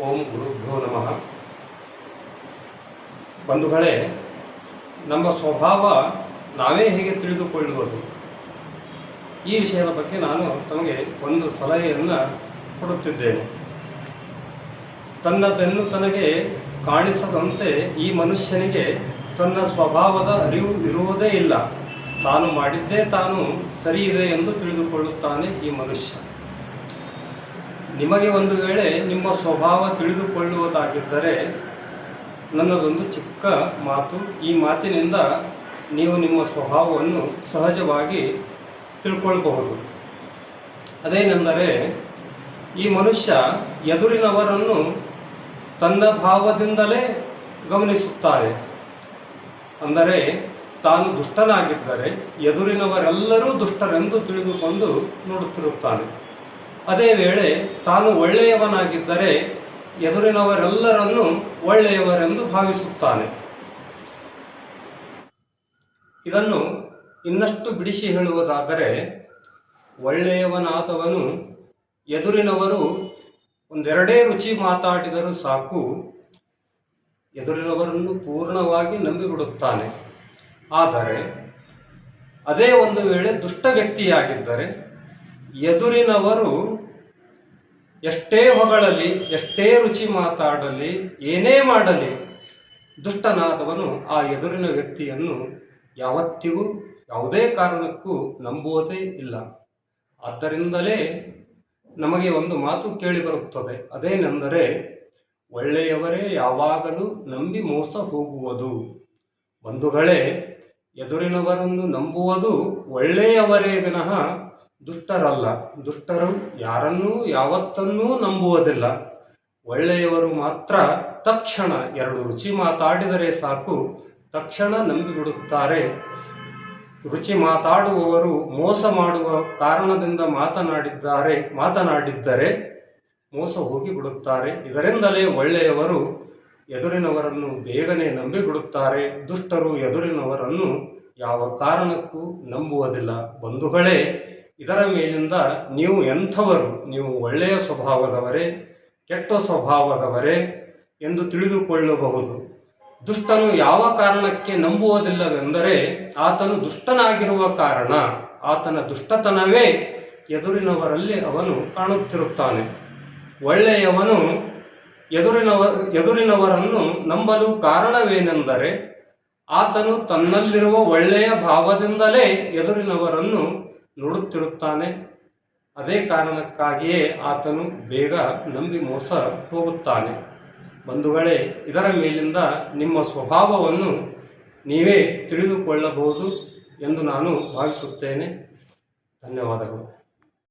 ಓಂ ಗುರುಭ್ಯೋ ನಮಃ. ಬಂಧುಗಳೇ, ನಮ್ಮ ಸ್ವಭಾವ ನಾವೇ ಹೇಗೆ ತಿಳಿದುಕೊಳ್ಳುವುದು? ಈ ವಿಷಯದ ಬಗ್ಗೆ ನಾನು ತಮಗೆ ಒಂದು ಸಲಹೆಯನ್ನು ಕೊಡುತ್ತಿದ್ದೇನೆ. ತನ್ನ ಬೆನ್ನು ತನಗೆ ಕಾಣಿಸದಂತೆ ಈ ಮನುಷ್ಯನಿಗೆ ತನ್ನ ಸ್ವಭಾವದ ಅರಿವು ಇರುವುದೇ ಇಲ್ಲ. ತಾನು ಮಾಡಿದ್ದೇ ತಾನು ಸರಿ ಇದೆ ಎಂದು ತಿಳಿದುಕೊಳ್ಳುತ್ತಾನೆ ಈ ಮನುಷ್ಯ. ನಿಮಗೆ ಒಂದು ವೇಳೆ ನಿಮ್ಮ ಸ್ವಭಾವ ತಿಳಿದುಕೊಳ್ಳುವುದಾಗಿದ್ದರೆ ನನ್ನದೊಂದು ಚಿಕ್ಕ ಮಾತು, ಈ ಮಾತಿನಿಂದ ನೀವು ನಿಮ್ಮ ಸ್ವಭಾವವನ್ನು ಸಹಜವಾಗಿ ತಿಳ್ಕೊಳ್ಬಹುದು. ಅದೇನೆಂದರೆ, ಈ ಮನುಷ್ಯ ಎದುರಿನವರನ್ನು ತನ್ನ ಭಾವದಿಂದಲೇ ಗಮನಿಸುತ್ತಾರೆ. ಅಂದರೆ, ತಾನು ದುಷ್ಟನಾಗಿದ್ದರೆ ಎದುರಿನವರೆಲ್ಲರೂ ದುಷ್ಟರೆಂದು ತಿಳಿದುಕೊಂಡು ನೋಡುತ್ತಿರುತ್ತಾನೆ. ಅದೇ ವೇಳೆ ತಾನು ಒಳ್ಳೆಯವನಾಗಿದ್ದರೆ ಎದುರಿನವರೆಲ್ಲರನ್ನು ಒಳ್ಳೆಯವರೆಂದು ಭಾವಿಸುತ್ತಾನೆ. ಇದನ್ನು ಇನ್ನಷ್ಟು ಬಿಡಿಸಿ ಹೇಳುವುದಾದರೆ, ಒಳ್ಳೆಯವನಾದವನು ಎದುರಿನವರು ಒಂದೆರಡೇ ರುಚಿ ಮಾತಾಡಿದರೂ ಸಾಕು, ಎದುರಿನವರನ್ನು ಪೂರ್ಣವಾಗಿ ನಂಬಿಬಿಡುತ್ತಾನೆ. ಆದರೆ, ಅದೇ ಒಂದು ವೇಳೆ ದುಷ್ಟ ವ್ಯಕ್ತಿಯಾಗಿದ್ದರೆ ಎದುರಿನವರು ಎಷ್ಟೇ ಹೊಗಳಲಿ, ಎಷ್ಟೇ ರುಚಿ ಮಾತಾಡಲಿ, ಏನೇ ಮಾಡಲಿ, ದುಷ್ಟನಾದವನು ಆ ಎದುರಿನ ವ್ಯಕ್ತಿಯನ್ನು ಯಾವತ್ತಿಗೂ ಯಾವುದೇ ಕಾರಣಕ್ಕೂ ನಂಬುವುದೇ ಇಲ್ಲ. ಆದ್ದರಿಂದಲೇ ನಮಗೆ ಒಂದು ಮಾತು ಕೇಳಿಬರುತ್ತದೆ ಅದೇನೆಂದರೆ, ಒಳ್ಳೆಯವರೇ ಯಾವಾಗಲೂ ನಂಬಿ ಮೋಸ ಹೋಗುವುದು. ಬಂಧುಗಳೇ, ಎದುರಿನವರನ್ನು ನಂಬುವುದು ಒಳ್ಳೆಯವರೇ ವಿನಃ ದುಷ್ಟರಲ್ಲ. ದುಷ್ಟರು ಯಾರನ್ನೂ ಯಾವತ್ತನ್ನೂ ನಂಬುವುದಿಲ್ಲ. ಒಳ್ಳೆಯವರು ಮಾತ್ರ ತಕ್ಷಣ ಎರಡು ರುಚಿ ಮಾತಾಡಿದರೆ ಸಾಕು, ತಕ್ಷಣ ನಂಬಿಬಿಡುತ್ತಾರೆ. ರುಚಿ ಮಾತಾಡುವವರು ಮೋಸ ಮಾಡುವ ಕಾರಣದಿಂದ ಮಾತನಾಡಿದ್ದಾರೆ, ಮಾತನಾಡಿದ್ದರೆ ಮೋಸ ಹೋಗಿಬಿಡುತ್ತಾರೆ. ಇದರಿಂದಲೇ ಒಳ್ಳೆಯವರು ಎದುರಿನವರನ್ನು ಬೇಗನೆ ನಂಬಿಬಿಡುತ್ತಾರೆ. ದುಷ್ಟರು ಎದುರಿನವರನ್ನು ಯಾವ ಕಾರಣಕ್ಕೂ ನಂಬುವುದಿಲ್ಲ. ಬಂಧುಗಳೇ ಇದರ ಮೇಲಿಂದ ನೀವು ಎಂಥವರು, ನೀವು ಒಳ್ಳೆಯ ಸ್ವಭಾವದವರೇ, ಕೆಟ್ಟ ಸ್ವಭಾವದವರೇ ಎಂದು ತಿಳಿದುಕೊಳ್ಳಬಹುದು. ದುಷ್ಟನು ಯಾವ ಕಾರಣಕ್ಕೆ ನಂಬುವುದಿಲ್ಲವೆಂದರೆ ಆತನು ದುಷ್ಟನಾಗಿರುವ ಕಾರಣ ಆತನ ದುಷ್ಟತನವೇ ಎದುರಿನವರಲ್ಲಿ ಅವನು ಕಾಣುತ್ತಿರುತ್ತಾನೆ. ಒಳ್ಳೆಯವನು ಎದುರಿನವ, ಎದುರಿನವರನ್ನು ನಂಬಲು ಕಾರಣವೇನೆಂದರೆ ಆತನು ತನ್ನಲ್ಲಿರುವ ಒಳ್ಳೆಯ ಭಾವದಿಂದಲೇ ಎದುರಿನವರನ್ನು ನೋಡುತ್ತಿರುತ್ತಾನೆ. ಅದೇ ಕಾರಣಕ್ಕಾಗಿಯೇ ಆತನು ಬೇಗ ನಂಬಿ ಮೋಸ ಹೋಗುತ್ತಾನೆ. ಬಂಧುಗಳೇ, ಇದರ ಮೇಲಿಂದ ನಿಮ್ಮ ಸ್ವಭಾವವನ್ನು ನೀವೇ ತಿಳಿದುಕೊಳ್ಳಬಹುದು ಎಂದು ನಾನು ಭಾವಿಸುತ್ತೇನೆ. ಧನ್ಯವಾದಗಳು.